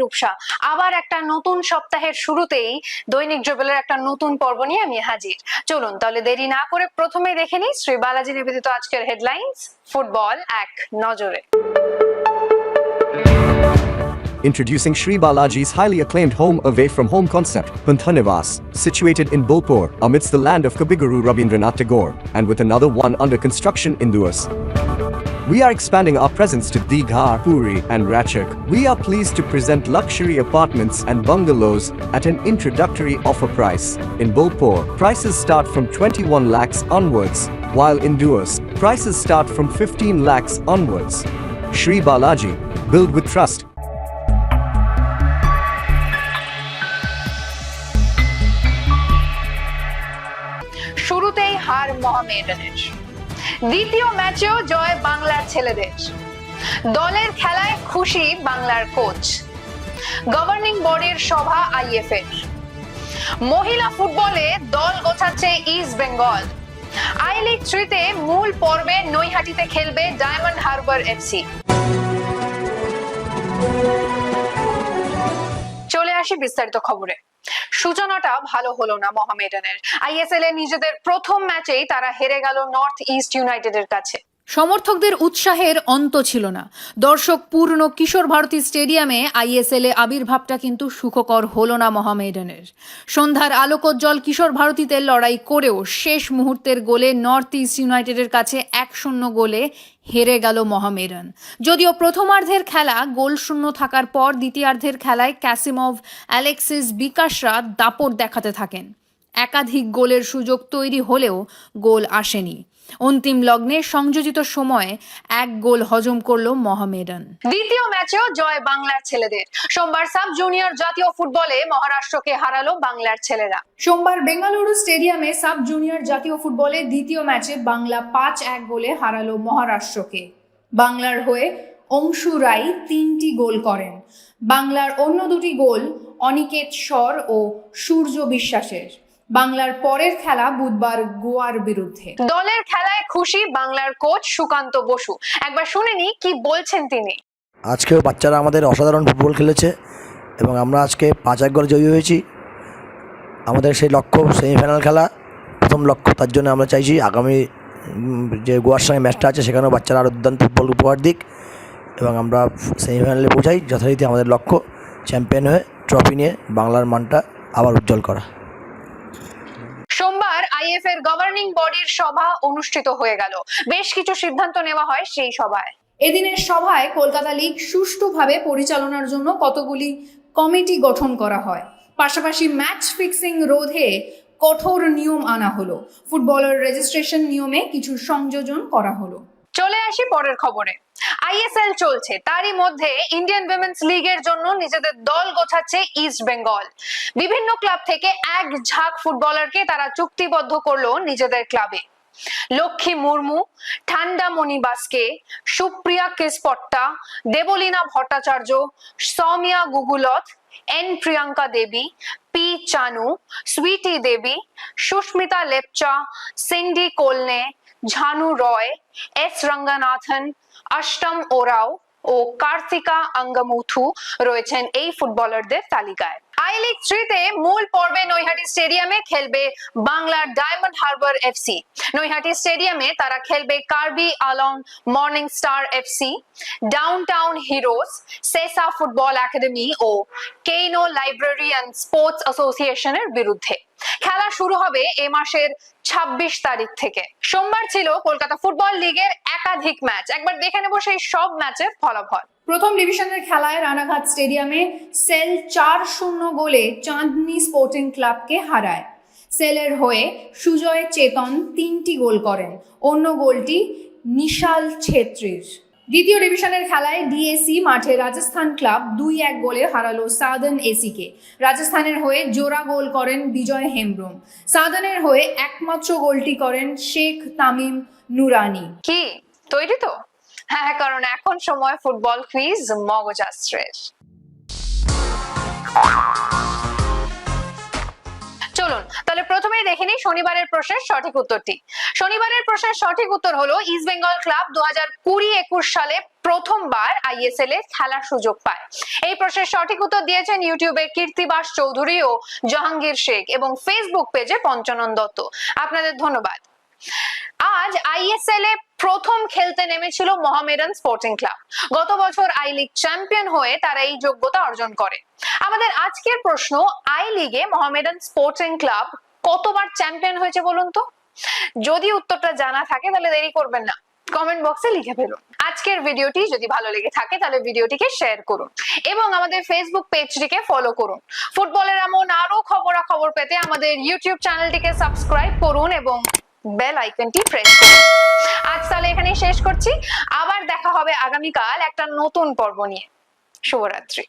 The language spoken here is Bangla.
রূপসা আবার একটা নতুন সপ্তাহের শুরুতেই দৈনিক জবেলের একটা নতুন পর্ব নিয়ে আমি হাজির চলুন তাহলে দেরি না করে প্রথমে দেখে নিই শ্রী বালাজি নিবেদিত আজকের হেডলাইন্স ফুটবল এক নজরে Introducing Sri Balaji's highly acclaimed home away from home concept, Panthanivas, situated in Bolpur, amidst the land of Kabiguru Rabindranath Tagore, and with another one under construction in Duas. We are expanding our presence to Digha, Puri, and Ratchak. We are pleased to present luxury apartments and bungalows at an introductory offer price. In Bolpur, prices start from 21 lakhs onwards, while in Duas, prices start from 15 lakhs onwards. Sri Balaji, build with trust. শুরুতেই হার মহামেডানের দ্বিতীয় ম্যাচেও জয় বাংলার ছেলেদের। দলের খেলায় খুশি বাংলার কোচ। গভর্নিং বডির সভা আইএফ এর মহিলা ফুটবলে দল গোছাচ্ছে ইস্ট বেঙ্গল। আই লিগ থ্রিতে মূল পর্বে নৈহাটিতে খেলবে ডায়মন্ড হারবার এফসি চলে আসি বিস্তারিত খবরে। সূচনাটা ভালো হলো না মোহামেডানের। আইএসএল এ নিজেদের প্রথম ম্যাচেই তারা হেরে গেল নর্থ ইস্ট ইউনাইটেডের কাছে। সমর্থকদের উৎসাহের অন্ত ছিল না। দর্শক পূর্ণ কিশোর ভারতী স্টেডিয়ামে আইএসএল এ আবির্ভাবটা কিন্তু সুখকর হল না মহামেডানের সন্ধ্যার আলোকোজ্জ্বল কিশোর ভারতীতে লড়াই করেও শেষ মুহূর্তের গোলে নর্থ ইস্ট ইউনাইটেডের কাছে এক শূন্য গোলে হেরে গেল মহামেডান যদিও প্রথমার্ধের খেলা গোল শূন্য থাকার পর দ্বিতীয়ার্ধের খেলায় ক্যাসিমভ, অ্যালেক্সিস বিকাশরা দাপট দেখাতে থাকেন। একাধিক গোলের সুযোগ তৈরি হলেও গোল আসেনি। অন্তিম লগ্নে সংযোজিত সময়ে এক গোল হজম করল মহামেডান। দ্বিতীয় ম্যাচেও জয় বাংলার ছেলেদের। সোমবার সাব জুনিয়র জাতীয় ফুটবলে মহারাষ্ট্রকে হারালো বাংলার ছেলেরা। সোমবার বেঙ্গালুরু স্টেডিয়ামে সাব জুনিয়র জাতীয় ফুটবলে দ্বিতীয় ম্যাচে বাংলা পাঁচ এক গোলে হারালো মহারাষ্ট্রকে। বাংলার হয়ে অংশু রাই তিনটি গোল করেন। বাংলার অন্য দুটি গোল অনিকেত স্বর ও সূর্য বিশ্বাসের। বাংলার পরের খেলা বুধবার গোয়ার বিরুদ্ধে। দলের খেলায় খুশি বাংলার কোচ সুকান্ত বসু। একবার শুনেনি কি বলছেন তিনি। আজকেও বাচ্চারা আমাদের অসাধারণ ফুটবল খেলেছে এবং আমরা আজকে পাঁচ এক গোলে জয়ী হয়েছি। আমাদের সেই লক্ষ্য সেমিফাইনাল খেলা প্রথম লক্ষ্য তার জন্য আমরা চাইছি আগামী যে গোয়ার সঙ্গে ম্যাচটা আছে সেখানেও বাচ্চারা আরও দুর্দান্ত ফুটবল উপহার দিক এবং আমরা সেমিফাইনালে পৌঁছাই যথারীতি আমাদের লক্ষ্য চ্যাম্পিয়ন হয়ে ট্রফি নিয়ে বাংলার মানটা আবার উজ্জ্বল করা। আইএফ এর গভর্নিং বডির সভা অনুষ্ঠিত হয়ে গেল। বেশ কিছু সিদ্ধান্ত নেওয়া হয় সেই সভায়। এদিনের সভায় কলকাতা লিগ সুষ্ঠুভাবে পরিচালনার জন্য কতগুলি কমিটি গঠন করা হয়। পাশাপাশি ম্যাচ ফিক্সিং রোধে কঠোর নিয়ম আনা হলো। ফুটবলের রেজিস্ট্রেশন নিয়মে কিছু সংযোজন করা হলো। চলে আসি পরের খবরে। আইএসএল চলছে। তারই মধ্যে ইন্ডিয়ান উইমেন্স লিগের জন্য নিজেদের দল গোছাচ্ছে ইস্ট বেঙ্গল বিভিন্ন ক্লাব থেকে এক ঝাঁক ফুটবলারকে তারা চুক্তিবদ্ধ করল নিজেদের ক্লাবে লক্ষ্মী মুর্মু ঠান্ডা মণিবাসকে সুপ্রিয়া কিসপট্টা দেবলীনা ভট্টাচার্য, সৌমিয়া গুগুলত এন প্রিয়াঙ্কা দেবী, পি চানু, সুইটি দেবী, সুস্মিতা লেপচা, সিন্ডি কোলনে ঝানু রয় এস রঙ্গনাথন অষ্টম ওরাও ও কার্তিকা আঙ্গামুথু রয়েছেন এই ফুটবলারদের তালিকায় আই লিগ থ্রিতে মূল পর্বে নৈহাটি স্টেডিয়ামে খেলবে বাংলার ডায়মন্ড হারবার এফসি নৈহাটি স্টেডিয়ামে তারা খেলবে Karbi Along morning star FC down town heroes, Sesa football academy O কেইনো library and sports অ্যাসোসিয়েশনের বিরুদ্ধে। খেলা শুরু হবে এ মাসের ছাব্বিশ তারিখ থেকে। সোমবার ছিল কলকাতা ফুটবল লিগের একাধিক ম্যাচ। একবার দেখে নেব সেই সব ম্যাচের ফলাফল। প্রথম ডিভিশনের খেলায় রানাঘাট স্টেডিয়ামে সেল চার শূন্য গোলে চাঁদনি স্পোর্টিং ক্লাবকে হারায়। সেলের হয়ে সুজয় চেতন তিনটি গোল করেন। অন্য গোলটি নিশাল ছেত্রীর। দ্বিতীয় ডিভিশনের খেলায় ডিএসি মাঠে রাজস্থান ক্লাব দুই এক গোলে হারালো সাদার্ন এসিকে। রাজস্থানের হয়ে জোড়া গোল করেন বিজয় হেমব্রম। সাদার্নের হয়ে একমাত্র গোলটি করেন শেখ তামিম নুরানি। কি? তৈরি তো? হ্যাঁ কারণ এখন সময় ফুটবল কুইজ মগজাস্ত্রের। চলুন, তাহলে প্রথমেই দেখে নিই শনিবারের প্রশ্নের সঠিক উত্তরটি। শনিবারের প্রশ্নের সঠিক উত্তর হলো ইস্ট বেঙ্গল ক্লাব দু হাজার কুড়ি একুশ সালে প্রথমবার আইএসএল এ খেলার সুযোগ পায়। এই প্রশ্নের সঠিক উত্তর দিয়েছেন ইউটিউবে কীর্তিবাস চৌধুরী ও জাহাঙ্গীর শেখ এবং ফেসবুক পেজে পঞ্চানন দত্ত। আপনাদের ধন্যবাদ। আজ আইএসএল এ প্রথম খেলতে নেমেছিল মোহামেডান স্পোর্টিং ক্লাব। গত বছর আই লিগ চ্যাম্পিয়ন হয়ে তারা এই যোগ্যতা অর্জন করে। আমাদের আজকের প্রশ্ন, আই লিগে মোহামেডান স্পোর্টিং ক্লাব কতবার চ্যাম্পিয়ন হয়েছে বলুন তো? যদি উত্তরটা জানা থাকে তাহলে দেরি করবেন না। কমেন্ট বক্সে লিখে ফেলুন। আজকের ভিডিওটি যদি ভালো লেগে থাকে তাহলে ভিডিওটিকে শেয়ার করুন এবং আমাদের ফেসবুক পেজটিকে ফলো করুন। ফুটবলের এমন আরও খবরাখবর পেতে আমাদের ইউটিউব চ্যানেলটিকে সাবস্ক্রাইব করুন এবং বেল আইকনটি প্রেস করুন। আজ তাহলে এখানে শেষ করছি। আবার দেখা হবে আগামীকাল একটা নতুন পর্ব নিয়ে। শুভরাত্রি।